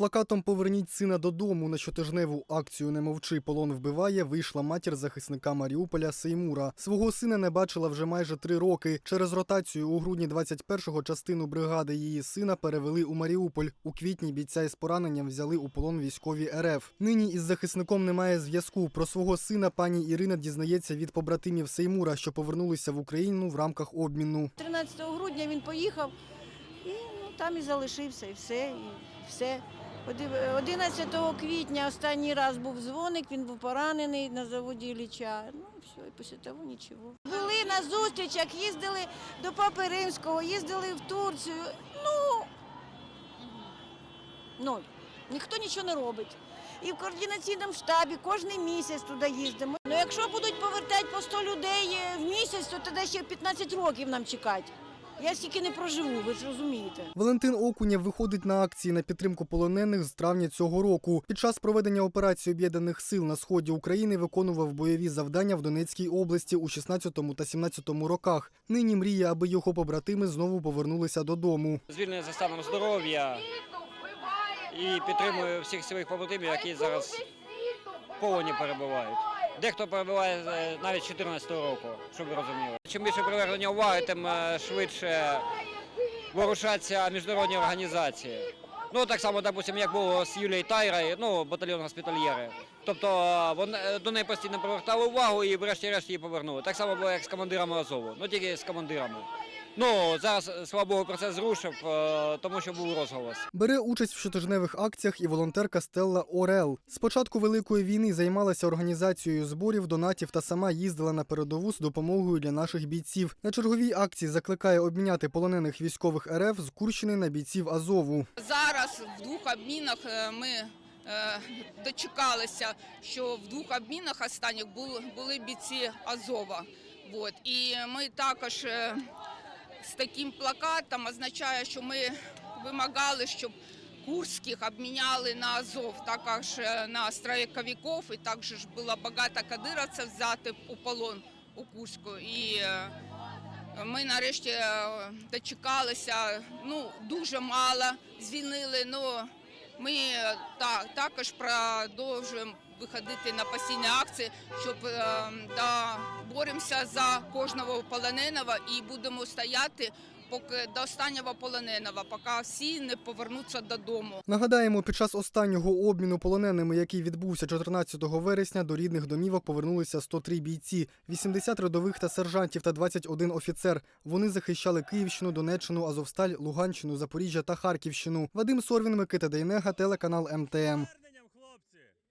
плакатом Поверніть сина додому на щотижневу акцію Не мовчи, полон вбиває. Вийшла матір захисника Маріуполя Сеймура. Свого сина не бачила вже майже три роки. Через ротацію у грудні 21-го частину бригади її сина перевели у Маріуполь. У квітні бійця із пораненням взяли у полон військові РФ. Нині із захисником немає зв'язку. Про свого сина пані Ірина дізнається від побратимів Сеймура, що повернулися в Україну в рамках обміну. 13 грудня він поїхав там і залишився, і все. І все. Оди- 11 квітня останній раз був дзвоник, він був поранений на заводі Ілліча. Ну все, і після того нічого. Були на зустрічах, їздили до Папи Римського, їздили в Турцію. Ну, ноль. Ніхто нічого не робить. І в координаційному штабі кожен місяць туди їздимо. Ну якщо будуть повертати по 100 людей е, в місяць, то тоді ще 15 років нам чекати. Я стільки не проживу, ви ж розумієте. Валентин Окунєв виходить на акції на підтримку полонених з травня цього року. Під час проведення операції об'єднаних сил на сході України виконував бойові завдання в Донецькій області у 16 та 17 роках. Нині мріє, аби його побратими знову повернулися додому. звільнений за станом здоров'я і підтримую всіх своїх побратимів, які зараз в полоні перебувають. Дехто перебуває е, навіть з 14-го року, щоб ви розуміли. Чим більше привернення уваги, тим е, швидше ворушаться міжнародні організації. Ну так само, допустим, як було з Юлією Тайрою, ну батальйон госпітальєри. Тобто е, вон, е, до неї постійно привертали увагу і врешті-решт її повернули. Так само було як з командирами Азову, ну тільки з командирами. Ну зараз, е, слава Богу, процес зрушив, е, тому що був розголос. Бере участь в щотижневих акціях і волонтерка Стелла Орел. З початку великої війни займалася організацією зборів, донатів та сама їздила на передову з допомогою для наших бійців. На черговій акції закликає обміняти полонених військових РФ з Курщини на бійців Азову. Зараз в двох обмінах е, ми дочекалися, що в двох обмінах останніх були, бійці Азова. Вот. І ми також з таким плакатом означає, що ми вимагали, щоб Курських обміняли на Азов, також е, на страйковиків, і також було багато кадировців взяти у полон у Курську. І е, ми нарешті е, дочекалися. Ну дуже мало звільнили. Ну ми е, та, також продовжуємо виходити на постійні акції, щоб е, да, боремося за кожного полоненого і будемо стояти поки до останнього полоненого, поки всі не повернуться додому. Нагадаємо, під час останнього обміну полоненими, який відбувся 14 вересня, до рідних домівок повернулися 103 бійці, 80 рядових та сержантів та 21 офіцер. Вони захищали Київщину, Донеччину, Азовсталь, Луганщину, Запоріжжя та Харківщину. Вадим Сорвін, Микита Дейнега, телеканал МТМ.